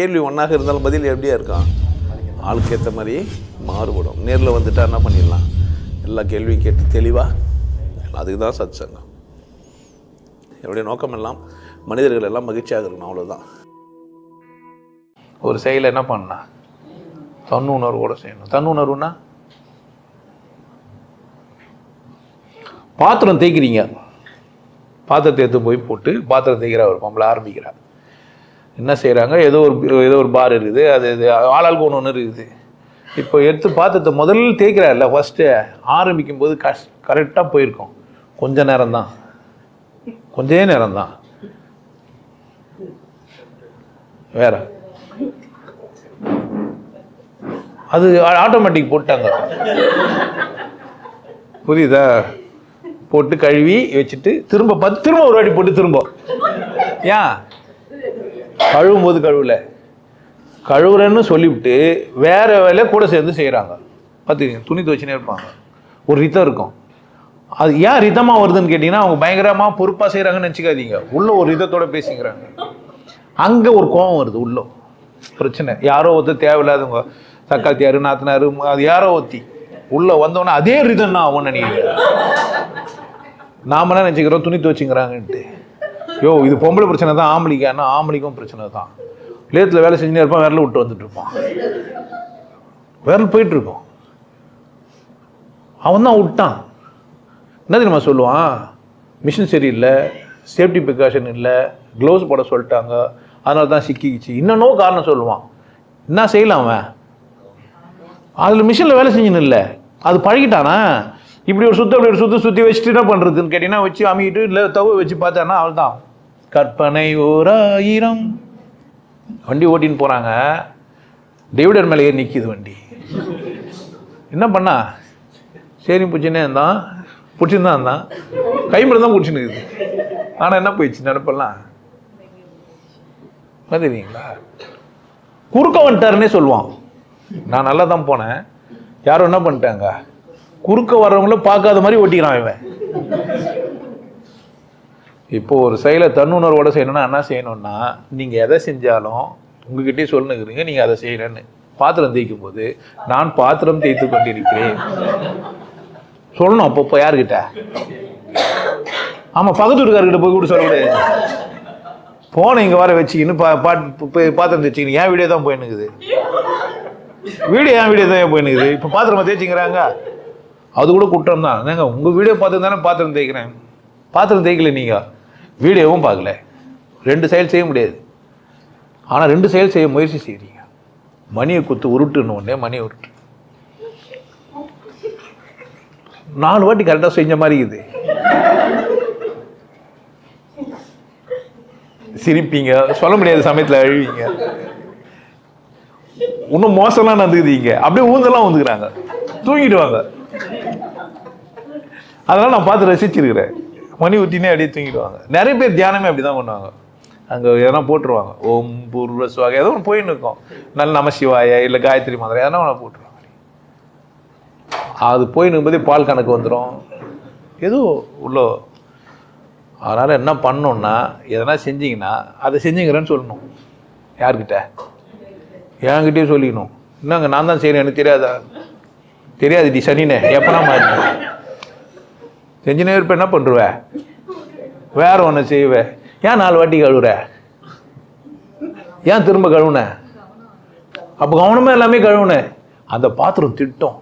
கேள்வி ஒன்றாக இருந்தாலும் பதில் எப்படியா இருக்கான் ஆளுக்கு ஏற்ற மாதிரி மாறுபடும். நேரில் வந்துட்டா என்ன பண்ணிடலாம்? எல்லா கேள்வியும் கேட்டு தெளிவாக அதுக்கு தான் சத் சங்கம் என்னுடைய நோக்கம் எல்லாம் மனிதர்கள் எல்லாம் மகிழ்ச்சியாக இருக்கணும் அவ்வளோதான் ஒரு செயலை என்ன பண்ணா? தன்னுணர்வோட செய்யணும். தன்னுணர்வுனா பாத்திரம் தேய்க்கிறீங்க. பாத்திரத்தை எடுத்து போய் போட்டு பாத்திரம் தேய்க்கிறா ஒரு பொம்பளை ஆரம்பிக்கிறார் என்ன செய்கிறாங்க ஏதோ ஒரு ஏதோ ஒரு பார் இருக்குது. அது இது ஆளாளுக்கு ஒன்று ஒன்று இருக்குது. இப்போ எடுத்து பார்த்து முதல்ல தேய்க்கிறார்ல ஃபஸ்ட்டு ஆரம்பிக்கும் போது கஷ் கரெக்டாக போயிருக்கோம். கொஞ்ச நேரம் தான் கொஞ்சே நேரம் தான் வேற. அது ஆட்டோமேட்டிக் போட்டாங்க. புரியுதா? போட்டு கழுவி வச்சுட்டு திரும்ப பார்த்து திரும்ப ஒரு வாட்டி போட்டு திரும்ப. ஏன்? கழுவும் போது கழுவல. கழுவுறேன்னு சொல்லிவிட்டு வேற வேலையை கூட சேர்ந்து செய்கிறாங்க பார்த்துக்கங்க துணி துவச்சினே இருப்பாங்க. ஒரு ரித்தம் இருக்கும். அது ஏன் ரிதமாக வருதுன்னு கேட்டிங்கன்னா அவங்க பயங்கரமாக பொறுப்பாக செய்கிறாங்கன்னு நினச்சிக்காதீங்க. உள்ள ஒரு ரிதத்தோட பேசிக்கிறாங்க. அங்கே ஒரு கோபம் வருது உள்ளோ. பிரச்சனை. யாரோ ஒருத்தர் தேவையில்லாதவங்க தக்காத்தியாரு நாத்தனாரு அது யாரோ ஒத்தி உள்ள வந்தோன்னே அதே ரிதம் தான் அவன் நினைக்கிறேன் நாமெல்லாம் நினச்சிக்கிறோம்? துணி துவச்சிங்கிறாங்கன்ட்டு. யோ இது பொம்பளை பிரச்சனை தான் ஆம்பளிக்கானா ஆம்பளிக்கும் பிரச்சனை தான் லேத்தில் வேலை செஞ்சுனே இருப்பான் விரல விட்டு வந்துட்டு இருப்பான். விரல் போயிட்டு இருக்கும். அவன் தான் விட்டான். என்ன தெரியுமா சொல்லுவான்? மிஷின் சரியில்லை சேஃப்டி ப்ரிகாஷன் இல்லை க்ளவுஸ் போட சொல்லிட்டாங்க அதனால தான் சிக்கிக்கிச்சு. இன்னொன்னோ காரணம் சொல்லுவான். என்ன செய்யலாம் அவன்? அதில் மிஷினில் வேலை செஞ்சுன்னு இல்லை. அது பழகிட்டானா? இப்படி ஒரு சுத்த அப்படி ஒரு சுத்த சுற்றி வச்சுட்டு என்ன பண்ணுறதுன்னு கேட்டிங்கன்னா வச்சு அமிக்கிட்டு இல்லை தவ வச்சு பார்த்தானா அவள் தான் கற்பனை ஓர் ஆயிரம் வண்டி ஓட்டின்னு போகிறாங்க டிவிடர் மேலேயே நிற்கிது வண்டி. என்ன பண்ணா? சரி பிடிச்சினே இருந்தான். பிடிச்சிருந்தான் இருந்தான். கைமில் தான் பிடிச்சின்னு இருக்குது. ஆனால் என்ன போயிடுச்சு? நினப்பெல்லாம் தெரியுங்களா குறுக்க வந்துட்டாருன்னே சொல்லுவான். நான் நல்லா தான் போனேன். யாரும் என்ன பண்ணிட்டாங்க? குறுக்க வர்றவங்கள பார்க்காத மாதிரி ஓட்டிக்கிறான் இவன். இப்போ ஒரு செயலை தன்னுணர்வோடு செய்யணும்னா என்ன செய்யணும்னா நீங்கள் எதை செஞ்சாலும் உங்ககிட்டயே சொல்லுங்கிறீங்க நீங்கள் அதை செய்யலன்னு. பாத்திரம் தேய்க்கும் போது நான் பாத்திரம் தேய்த்து கொண்டிருக்கிறேன். சொல்லணும் அப்பப்போ யாருக்கிட்ட ஆமாம் பக்கத்து வீட்டுக்காரர்கிட்ட போய் கூட சொல்லக்கூடாது. போனை இங்கே வர வச்சுக்கின்னு பா பாட்டு பாத்திரம் தேய்ச்சிக்கின்னு ஏன் வீடியோ தான் போயின்னுக்குது. வீடியோ ஏன் வீடியோ தான் ஏன் போயினுக்குது இப்போ பாத்திரமா தேய்ச்சிங்கிறாங்க அது கூட குற்றம் தான். ஏங்க உங்கள் வீடியோ பார்த்து தானே பாத்திரம் தேய்க்கிறேன்? பாத்திரம் தேய்க்கல நீங்கள் வீடியோவும் பார்க்கல. ரெண்டு செயல் செய்ய முடியாது. ஆனால் ரெண்டு செயல் செய்ய முயற்சி செய்கிறீங்க மணியை குத்து உருட்டுன்னு உடனே மணியை உருட்டு. நாலு வாட்டி கரெக்டாக செஞ்ச மாதிரி இருக்குது. சிரிப்பீங்க. சொல்ல முடியாத சமயத்தில் அழுவீங்க. இன்னும் மோசம்லாம் நடந்துக்குதீங்க. அப்படியே ஊந்தெல்லாம் வந்துக்கிறாங்க தூங்கிடுவாங்க. அதெல்லாம் நான் பார்த்து ரசிச்சிருக்கிறேன். மணி ஊட்டினே அப்படியே தூங்கிடுவாங்க. நிறைய பேர் தியானமே அப்படி தான் பண்ணுவாங்க. அங்கே எதனா போட்டுருவாங்க. ஓம் பூர்வ சுவாக ஏதோ ஒன்று போயின்னு இருக்கும். நல்ல நமசிவாய இல்லை காயத்ரி மாதிரி எதனா ஒன்று போட்டுருவாங்க. அது போயின்னு போதே பால் கணக்கு வந்துடும் ஏதோ உள்ள அதனால் என்ன பண்ணோன்னா எதனா செஞ்சீங்கன்னா அதை செஞ்சுங்கிறேன்னு சொல்லணும். யார்கிட்ட? என்கிட்டயே சொல்லிக்கணும். என்னங்க நான் தான் செய்கிறேன் எனக்கு தெரியாதா? தெரியாது டி சனினே எப்போனா மாறி செஞ்சுனே இருப்ப என்ன பண்ணுருவ வேற ஒன்று செய்வ. ஏன் நாலு வாட்டி கழுவுற? ஏன் திரும்ப கழுவுன? அப்போ கவனமாக எல்லாமே கழுவுன. அந்த பாத்திரம் திட்டம்.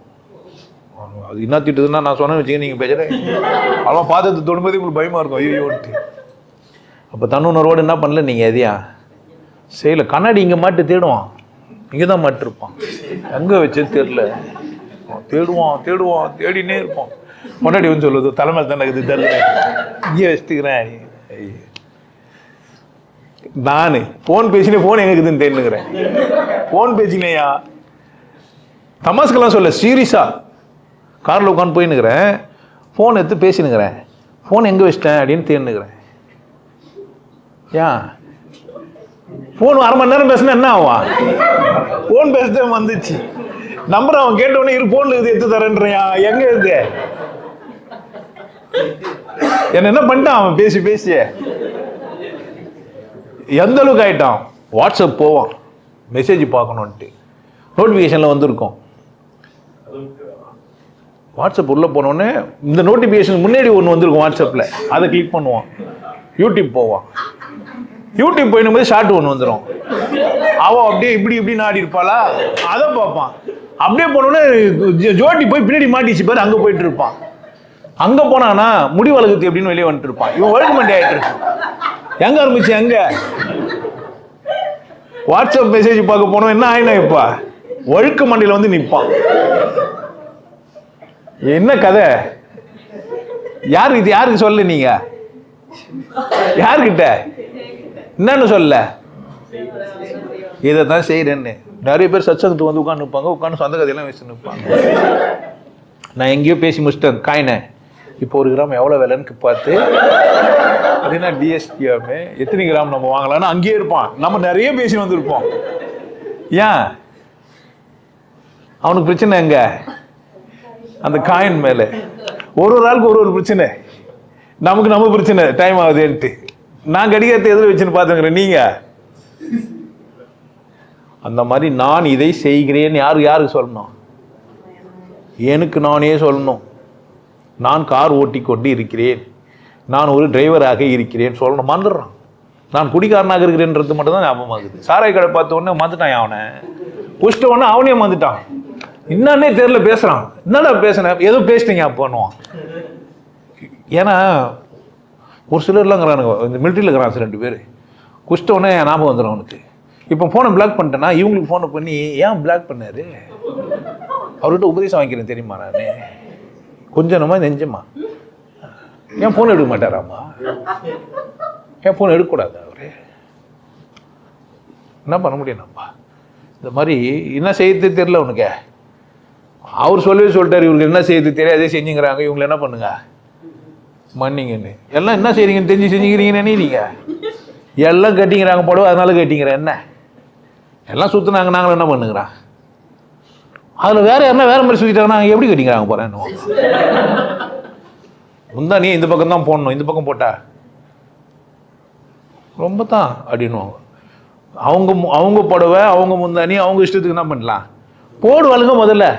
அது என்ன திட்டுதுன்னா நான் சொன்னேன்னு வச்சுக்க நீங்கள் பேசுகிறேன் அவன் பாத்திரத்தை தொடும்போது உங்களுக்கு பயமாக இருக்கும். ஐயோன்ட்டு அப்போ தன்னுணர்வோடு என்ன பண்ணல நீங்கள் எதையா? செய்யல. கண்ணாடி இங்கே மாட்டு தேடுவான். இங்கே தான் மாட்டிருப்பான். எங்கே வச்சது தெரில தேடுவான் தேடுவான் தேடினே இருப்பான். முன்னாடி வந்து சொல்லுது தலைமை தானே இருக்குது தெரில இங்கே வச்சுட்டுக்கிறேன். நான் ஃபோன் பேசினே ஃபோன் எங்க இருக்குதுன்னு தேடினுக்கிறேன். ஃபோன் பேசினேயா? தமாஸ்கெல்லாம் சொல்ல சீரியஸா? காரில் உட்காந்து போயின்னுக்கிறேன். ஃபோன் எடுத்து பேசினுக்கிறேன் ஃபோன் எங்கே வச்சிட்டேன் அப்படின்னு தேடினுக்கிறேன். ஏன் ஃபோன் அரை மணி நேரம் பேசினா என்ன ஆவான் ஃபோன் பேசிட்டு வந்துச்சு. நம்பர் அவன் கேட்டவொடனே இரு ஃபோனில் இது எடுத்து தரேன்றியா எங்கே இருக்கு என்ன என்ன பண்ணிட்டான் அவன்? பேசி பேசி எந்த அளவுக்கு ஆயிட்டான்? வாட்ஸ்அப் போவான். மெசேஜ் பார்க்கணுன்ட்டு நோட்டிஃபிகேஷனில் வந்திருக்கோம். வாட்ஸ்அப் உள்ளே போனோடனே இந்த நோட்டிஃபிகேஷன் முன்னாடி ஒன்று வந்திருக்கும் வாட்ஸ்அப்பில் அதை கிளிக் பண்ணுவான். யூடியூப் போவான். யூடியூப் போயிடும்போது ஷார்ட் ஒன்று வந்துடும் அவள் அப்படியே இப்படி இப்படி நாடி இருப்பாளா? அதை பார்ப்பான். அப்படியே போனோடனே ஜோ- போய் பின்னாடி மாட்டிச்சு பாரு அங்கே போயிட்டு இருப்பான். அங்கே போனானா முடி வழக்கு எப்படின்னு வெளியே வந்துட்டு இருப்பான். இவன் ஒழுங்கு மண்டி ஆயிட்டு எங்கே எங்க ஆரம்பிச்சு எங்க? வாட்ஸ்அப் மெசேஜ் பார்க்க போனோம் என்ன ஆயினா இப்ப? வழுக்கு மண்டியில வந்து நிற்பான் என்ன கதை? யாருக்கு இது யாருக்கு சொல்ல நீங்க? யாருக்கிட்ட என்னன்னு சொல்ல? இதை தான் செய்கிறேன்னு நிறைய பேர் சச்சங்கத்துக்கு வந்து உட்காந்து நிற்பாங்க உட்காந்து சொந்த கதையெல்லாம் வச்சு நிற்பாங்க. நான் எங்கேயோ பேசி முடிச்சிட்டேன் காயினை. இப்போ ஒரு கிராம் எவ்வளோ விலைன்னு பார்த்து அப்படின்னா டிஎஸ்பியாமே எத்தனை கிராம் நம்ம வாங்கலாம்னு அங்கேயே இருப்பான். நம்ம நிறைய பேசி வந்திருப்போம். ஏன்? அவனுக்கு பிரச்சனை எங்க? அந்த காயின் மேலே. ஒரு ஒரு ஆளுக்கு ஒரு ஒரு பிரச்சனை. நமக்கு நம்ம பிரச்சனை. டைம் ஆகுதுன்ட்டு. நான் கடிகாரத்தை எதில் வச்சுன்னு பார்த்துக்கிறேன் நீங்க? அந்த மாதிரி நான் இதை செய்கிறேன்னு யாருக்கு யாருக்கு சொல்லணும்? எனக்கு நானே சொல்லணும். நான் கார் ஓட்டி கொண்டு இருக்கிறேன். நான் ஒரு டிரைவராக இருக்கிறேன். சொல்லணும் மறந்துடுறான். நான் குடிகாரனாக இருக்கிறேன்றது மட்டும் தான் ஞாபகம் ஆகுது. சாராய் கடை பார்த்த உடனே மறந்துட்டான் அவனை. புஷ்ட உடனே அவனே மறந்துட்டான். என்னன்னே தெரியல பேசுகிறான் என்னடா பேசுனேன் ஏதோ பேசிட்டீங்க அப்போன்னுவான் ஏன்னா ஒரு சிலர்லாங்கிறானுங்க இந்த மிலிட்ரியில் இருக்கிறான் ரெண்டு பேர். குஷ்ட உடனே ஞாபகம் வந்துடும் அவனுக்கு. இப்போ ஃபோனை பிளாக் பண்ணிட்டேன்னா இவங்களுக்கு ஃபோனை பண்ணி ஏன் பிளாக் பண்ணாரு? அவர்கிட்ட உபதேசம் வாங்கிக்கிறேன் தெரியுமா நான்? கொஞ்சமா நெஞ்சமா. ஏன் ஃபோன் எடுக்க மாட்டாராம்மா ஏன் ஃபோன் எடுக்கக்கூடாது அவரு. என்ன பண்ண முடியும் நம்ம? இந்த மாதிரி என்ன செய்யறது தெரியல உனக்கு? அவர் சொல்லவே சொல்லிட்டார் இவங்களுக்கு என்ன செய்யறது தெரியாதே செஞ்சுங்கிறாங்க இவங்களை என்ன பண்ணுங்க? மன்னிங்கன்னு. எல்லாம் என்ன செய்கிறீங்கன்னு தெரிஞ்சு செஞ்சுக்கிறீங்கன்னு நினைக்கிறீங்க எல்லாம் கட்டிங்கிறாங்க போடுவோம் அதனால கட்டிங்கிறேன் என்ன? எல்லாம் சுற்றுனாங்க நாங்களும் என்ன பண்ணுங்கிறான் அதில் வேற யாருன்னா வேற மாதிரி சுற்றிட்டாங்கன்னா நாங்கள் எப்படி கட்டிக்கிறாங்க போகிறேன் முந்தா நீ இந்த பக்கம் தான் போடணும். இந்த பக்கம் போட்டா. ரொம்ப தான் அப்படின்னுவாங்க. அவங்க மு- அவங்க புடவை அவங்க முந்தானி அவங்க இஷ்டத்துக்கு என்ன பண்ணலாம்? போடுவாளுங்க முதல்ல.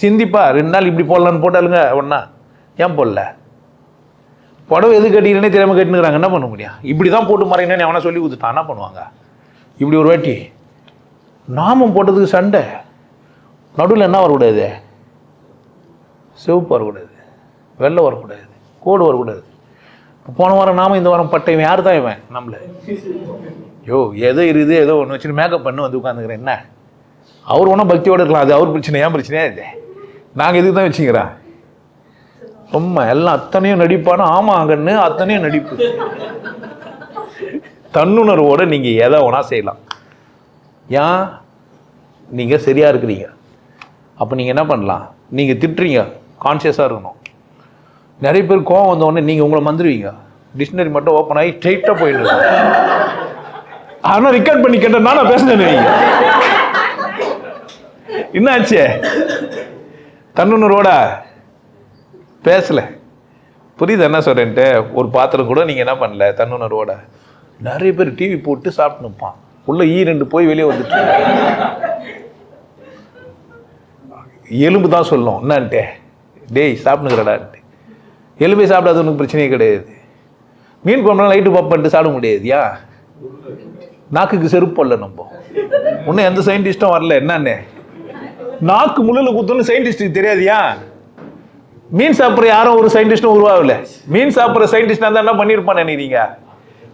சிந்திப்பா ரெண்டு நாள் இப்படி போடலான்னு போட்டாளுங்க ஒன்றா ஏன் போடல? புடவை எது கட்டிக்கிறேனே திறமை கட்டினுக்கிறாங்க. என்ன பண்ண முடியும்? இப்படி தான் போட்டு மறைங்கன்னு அவனை சொல்லி கொடுத்துட்டான். என்ன பண்ணுவாங்க? இப்படி ஒரு வாட்டி நாமம் போட்டதுக்கு சண்டை. நடுவில் என்ன வரக்கூடாது? சிவப்பு வரக்கூடாது. வெள்ளை வரக்கூடாது. கோடு வரக்கூடாது. இப்போ போன வாரம் நாம இந்த வாரம் பட்டை இவன் யார் தான் இவன்? நம்மள. யோ ஏதோ இருக்குது ஏதோ ஒன்று வச்சுட்டு மேக்கப் பண்ணி வந்து உட்காந்துக்கிறேன் என்ன? அவர் ஒன்றும் பக்தியோடு இருக்கலாம். அது அவர் பிரச்சனை ஏன் பிரச்சனையா இது? நாங்கள் இதுக்கு தான் வச்சுக்கிறோம்? ரொம்ப எல்லாம் அத்தனையும் நடிப்பானா? ஆமாங்கன்னு அத்தனையும் நடிப்பு. தன்னுணர்வோடு நீங்கள் எதை வேணா செய்யலாம். ஏன்? நீங்கள் சரியாக இருக்கிறீங்க. அப்போ நீங்கள் என்ன பண்ணலாம்? நீங்கள் திட்டுறீங்க. கான்சியஸாக இருக்கணும். நிறைய பேர் கோவம் வந்தவொடனே நீங்கள் உங்களை மந்திருவீங்க. டிக்ஷனரி மட்டும் ஓப்பன் ஆகி ஸ்ட்ரைட்டாக போயிட்டு ஆனால் ரெக்கார்ட் பண்ணி கேட்டேன் நான் பேசுனேன் நீங்க என்னாச்சு? தன்னுணர்வோட பேசலை. புரியுது என்ன சொல்கிறேன்ட்டு ஒரு பாத்திரம் கூட நீங்கள் என்ன பண்ணல? தன்னுணர்வோட நிறைய பேர் டிவி போட்டு சாப்பிட்டு நிற்பான் உள்ளே ஈ e ரெண்டு போய் வெளியே வந்துட்டு எலும்பு தான் சொல்லும். என்னான்ட்டு? டேய் சாப்பிட்டுக்கிறடான்ட்டு எலும்பே சாப்பிடாத ஒன்றும் பிரச்சனையே கிடையாது. மீன் குழம்புலாம் லைட்டு பாப் சாப்பிட முடியாதுயா? நாக்குக்கு செருப்பு இல்லை நம்ம. இன்னும் எந்த சயின்டிஸ்ட்டும் வரல. என்னன்னு? நாக்கு முள்ளில் குத்துன்னு சயின்டிஸ்ட்டுக்கு தெரியாதியா? மீன் சாப்பிட்ற யாரும் ஒரு சயின்டிஸ்ட்டும் உருவாகல. மீன் சாப்பிட்ற சயின்டிஸ்ட் இருந்தால் என்ன பண்ணியிருப்பான் நினைக்கிறீங்க?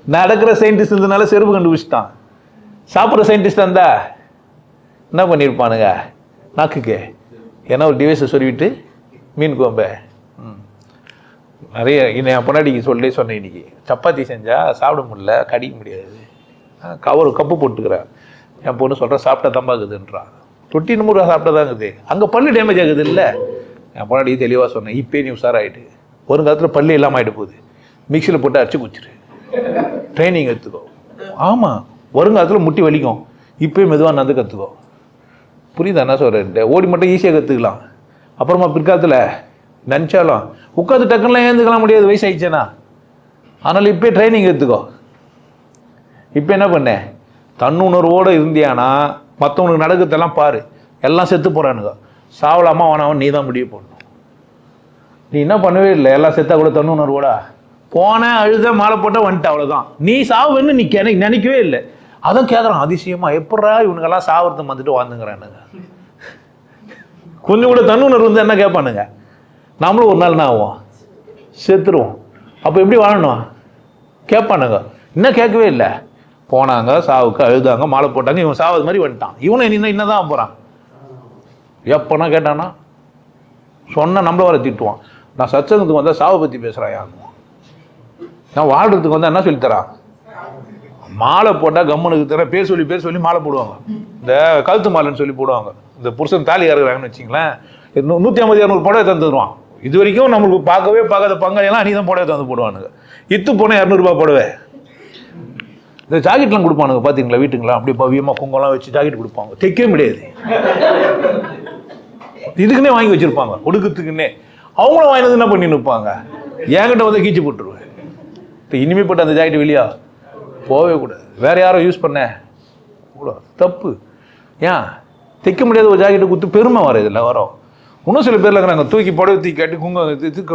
நடக்கிற சயின்டிஸ்ட் இருந்தனால செருப்பு கண்டுபிடிச்சிட்டான். சாப்பிட்ற சயின்டிஸ்ட் இருந்தா என்ன பண்ணியிருப்பானுங்க? நாக்குக்கு. ஏன்னா ஒரு டிவைஸை சொல்லிவிட்டு மீன் கோம்பை ம். நிறைய இன்னும் என் பொன்னாடிக்கு சொல்லி சொன்னேன் இன்னைக்கு. சப்பாத்தி செஞ்சால் சாப்பிட முடியல கடிக்க முடியாது. கவர் கப்பு போட்டுக்கிறேன் என் பொண்ணு சொல்கிறேன் சாப்பிட்டா தம்பாக்குதுன்றான் தொட்டி நூறு சாப்பிட்டா தாங்குது அங்கே பல்லு டேமேஜ் ஆகுது இல்லை. என் பொன்னாடி தெளிவாக சொன்னேன் இப்போ நீ உஷாராயிட்டு. ஒரு காலத்தில் பல்லு இல்லாமல் ஆகிட்டு போகுது. மிக்சியில் போட்டு அரைச்சி குச்சிரு ட்ரைனிங் எடுத்துக்கோ. ஆமாம் வருங்காலத்தில் முட்டி வலிக்கும். இப்போயும் மெதுவாக நடந்து கற்றுக்கோ புரியுதா என்ன சொல்கிறேன் ஓடி மட்டும் ஈஸியாக கற்றுக்கலாம் அப்புறமா பிற்காலத்தில் நினச்சாலும் உட்காந்து டக்குன்னுலாம் ஏந்துக்கலாம் முடியாது வயசாகிடுச்சேனா அதனால் இப்போ ட்ரைனிங் எடுத்துக்கோ. இப்போ என்ன பண்ணேன் தன்னுணர்வோடு இருந்தியானா மற்றவனுக்கு நடக்கிறதெல்லாம் பாரு. எல்லாம் செத்து போகிறானுங்க சாவலாமா வேணாமன் நீ தான் முடிவு பண்ணணும். நீ என்ன பண்ணவே இல்லை எல்லாம் செத்தா கூட தன்னுணர்வோட? போனேன் அழுத மாலை போட்ட வந்துட்டு அவ்வளோதான் நீ சாவுன்னு நீ எனக்கு நினைக்கவே இல்லை. அதான் கேட்குறான் அதிசயமாக எப்படா இவனுக்கெல்லாம் சாவரத்தை வந்துட்டு வாழ்ந்துங்கிறானுங்க. கொஞ்சம் கூட தன்னுணர்வு வந்து என்ன கேட்பானுங்க நம்மளும் ஒரு நாள் என்ன ஆகும் செத்துருவோம். அப்போ எப்படி வாழணும்? கேட்பானுங்க இன்னும் கேட்கவே இல்லை. போனாங்க சாவுக்கு அழுதாங்க மாலை போட்டாங்க இவன் சாவது மாதிரி வந்துட்டான். இவனை இன்னும் என்னதான் போகிறான் எப்போனா கேட்டானா சொன்னால் நம்மள வர திட்டுவான். நான் சத்சங்கத்துக்கு வந்தால் சாவை பற்றி பேசுகிறான் நான் வாழ்கிறதுக்கு வந்தால் என்ன சொல்லித்தரான் மாலை போட்டால் கம்மனுக்கு தர பேர் சொல்லி பேர் சொல்லி மாலை போடுவாங்க. இந்த கழுத்து மாலைன்னு சொல்லி போடுவாங்க. இந்த புருஷன் தாலி இறங்குறாங்கன்னு வச்சிங்களேன் நூற்றி ஐம்பது இரநூறு புடவை தந்துடுவான் இது வரைக்கும் நம்மளுக்கு பார்க்கவே பார்க்காத பங்காளியெல்லாம் நீ தான் புடவை தந்து போடுவானுங்க. இத்து போனால் இரநூறுபா புடவை. இந்த ஜாக்கெட்லாம் கொடுப்பானுங்க பார்த்தீங்களா வீட்டுங்களா அப்படியே பவியமாக குங்கம்லாம் வச்சு ஜாக்கெட் கொடுப்பாங்க. தைக்கவே முடியாது. இதுக்குன்னே வாங்கி வச்சிருப்பாங்க கொடுக்கறதுக்குன்னே அவங்களும் வாங்கினது என்ன பண்ணி நிற்பாங்க என்கிட்ட வந்து கீச்சு போட்டுருவேன். இப்போ இனிமேப்பட்ட அந்த ஜாக்கெட் வெளியா? போகவே கூடாது. வேற யாரும் யூஸ் பண்ண. கூடாது தப்பு. ஏன்? தைக்க முடியாத ஒரு ஜாக்கெட்டை குத்து பெருமை வர இதில் வரோம். இன்னும் சில பேர்ல இருக்கிறாங்க தூக்கி புடவை தூக்கி கட்டி குங்க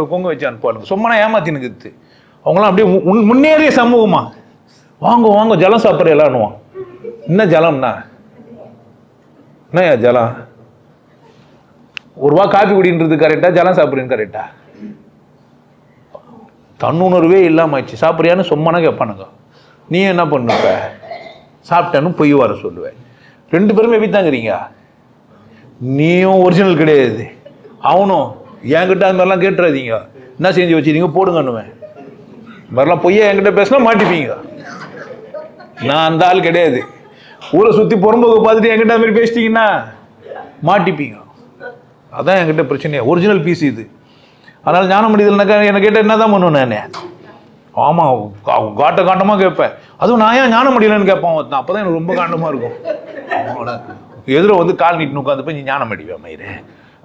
குங்க வச்சு அனுப்புவாங்க சும்மா ஏமாத்தினுக்குது அவங்களாம் அப்படியே முன்- முன்னேறிய சமூகமா? வாங்க வாங்க ஜலம் சாப்பிட்ற எல்லாம்னுவான் என்ன ஜலம்னா? என்னய்யா ஜலம்? ஒரு ரூபா காப்பி குடின்றது கரெக்டா ஜலம் சாப்பிட்றீங்க கரெக்டா தன்னுணர்வே இல்லாம ஆச்சு சாப்பிட்றியான்னு சும்மானா கேட்பானுங்க. நீ என்ன பண்ணுவ? சாப்பிட்டேன்னு பொய் வர சொல்லுவேன் ரெண்டு பேரும் எப்படி தாங்கிறீங்க நீயும் ஒரிஜினல் கிடையாது. அவனும் என்கிட்ட அந்த மாதிரிலாம் கேட்டுறாதீங்க. என்ன செஞ்சு வச்சுருங்க போடுங்கன்னுவேன் இந்த மாதிரிலாம் பொய்யா என்கிட்ட பேசினா மாட்டிப்பீங்க. நான் அந்த ஆள் கிடையாது. ஊரை சுற்றி புறம்போக்கு பார்த்துட்டு என்கிட்ட அது மாதிரி பேசிட்டீங்கன்னா மாட்டிப்பீங்க. அதான் என்கிட்ட பிரச்சனையே? ஒரிஜினல் பீஸ் இது. அதனால் ஞானம் முடியுதுனாக்கா என்னை கேட்டால் என்ன தான் பண்ணுவேன் நான்? ஆமாம் காட்ட காட்டமாக கேட்பேன். அதுவும் நான் ஏன் ஞானம் முடியலன்னு கேட்பான் ஒருத்தன் அப்போ தான் எனக்கு ரொம்ப காண்டமாக இருக்கும். அவனோட எதிர வந்து கால் நீட்டு உட்காந்து போய் நீ ஞானம் அடிவேன் மயிறு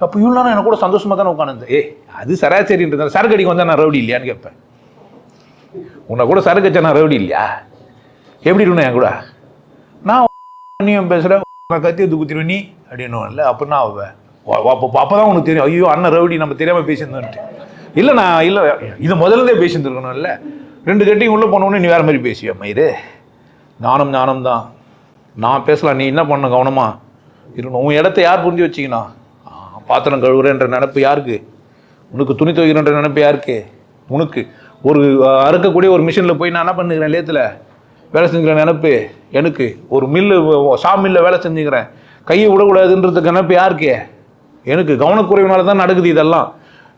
அப்போ இவ்வளோ எனக்கு கூட சந்தோஷமாக தானே உட்காந்து ஏய் அது சராசரின்றது சரக்கு அடிக்க வந்தால் நான் ரவுடி இல்லையான்னு கேட்பேன். உன்னை கூட சரக்கு வச்சா நான் ரவுடி இல்லையா? எப்படி இருக்கணும் என் கூட? நான் நீயும் பேசுகிறேன் கத்தி வந்து குத்திடுவேன். நீ? அப்படின்னு இல்லை. அப்போ நான் அப்போ அப்போ தான் உனக்கு தெரியும். ஐயோ அண்ணன் ரவுடி நம்ம தெரியாமல் பேசியிருந்தோன்ட்டு. இல்லை நான் இல்லை இது முதல்ல பேசியிருந்துருக்கணும் இல்லை. ரெண்டு கட்டியும் உள்ளே போனோன்னு நீ வேறு மாதிரி பேசுவியா இது ஞானம் ஞானம் தான். நான் பேசலாம் நீ என்ன பண்ண கவனமாக இருக்கணும் உன் இடத்த யார் புரிஞ்சு வச்சிக்கணும் பாத்திரம் கழுவுறேன்ற நினப்பு யாருக்கு? உனக்கு துணி துவைக்கிறன்ற நினப்பு யாருக்கு? உனக்கு. ஒரு அறுக்கக்கூடிய ஒரு மிஷினில் போய் நான் என்ன பண்ணுகிறேன் லேத்தில்? வேலை செஞ்சுக்கிற நினப்பு எனக்கு. ஒரு மில்லு சா மில்லில் வேலை செஞ்சுக்கிறேன். கையை விடக்கூடாதுன்றதுக்கு நினப்பு யாருக்கு? எனக்கு கவனக்குறைவினால தான் நடக்குது இதெல்லாம்.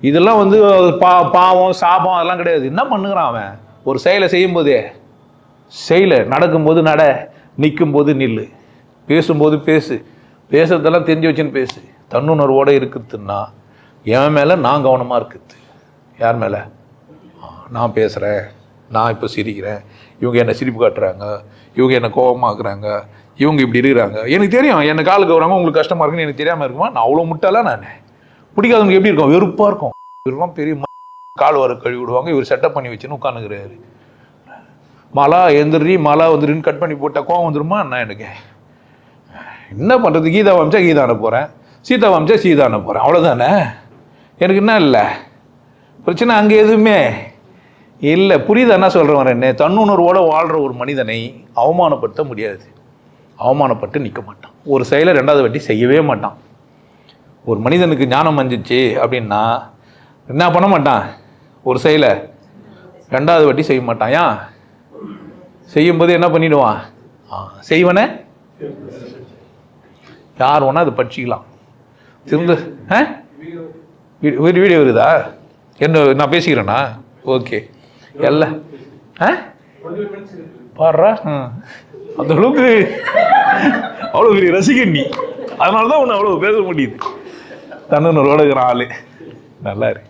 இதெல்லாம் வந்து பா பாவம் சாபம் அதெல்லாம் கிடையாது. என்ன பண்ணுகிறான் அவன்? ஒரு செயலை செய்யும்போதே செயலை நடக்கும்போது நட நிற்கும்போது நில்லு. பேசும்போது பேசு. பேசுறதெல்லாம் தெரிஞ்சு வச்சுன்னு பேசு. தன்னுணர்வோடு இருக்குதுன்னா என் மேலே நான் கவனமாக இருக்குது. யார் மேலே? நான் பேசுகிறேன் நான் இப்போ சிரிக்கிறேன். இவங்க என்னை சிரிப்பு காட்டுறாங்க. இவங்க என்னை கோபமாக்குறாங்க. இவங்க இப்படி இருக்கிறாங்க. எனக்கு தெரியும். என்னை காலுக்கு வராங்க உங்களுக்கு கஷ்டமாக இருக்குன்னு எனக்கு தெரியாமல் இருக்குமா? நான் அவ்வளோ முட்டாலாம் நான். பிடிக்காதவங்க எப்படி இருக்கும்? வெறுப்பாக இருக்கும். இவரெல்லாம் பெரிய ம- கால் வர கழுவி விடுவாங்க. இவர் செட்டப் பண்ணி வச்சுன்னு உட்காந்துக்கிறாரு மலா எந்திரி மலா வந்துருன்னு கட் பண்ணி போட்டால் கோவம் வந்துருமா? என்ன எனக்கு என்ன பண்ணுறது கீதா வம்சா கீதா போகிறேன் சீதா வம்சா சீதா அனுப்ப போகிறேன் அவ்வளோதானே எனக்கு என்ன இல்லை? பிரச்சனை அங்கே எதுவுமே இல்லை. புரியுதா? என்ன சொல்கிறேன் என்ன. தன்னுணர்வோடு வாழ்கிற ஒரு மனிதனை அவமானப்படுத்த முடியாது. அவமானப்பட்டு நிற்க மாட்டான். ஒரு செயலை ரெண்டாவது வாட்டி செய்யவே மாட்டான். ஒரு மனிதனுக்கு ஞானம் வந்துச்சு அப்படின்னா என்ன பண்ண மாட்டான்? ஒரு செயலை. ரெண்டாவது வாட்டி செய்ய மாட்டான். ஏன்? செய்யும்போது என்ன பண்ணிடுவான்? ஆ, செய்வனே? யார் வேணால் அதை படிச்சுக்கலாம். திரும்ப ஆ? வீடு வீடு வீடியோ வருதா? என்ன நான் பேசிக்கிறேனா? ஓகே. எல்லாம் ஆ? பாடுறா? அந்த அளவுக்கு அவ்வளோ பெரிய ரசிகன் நீ. அதனால தான் உன்னை அவ்வளோ பேச முடியுது. தன்னுணர்வோட இருக்கிற ஆள். நல்லா இருக்கு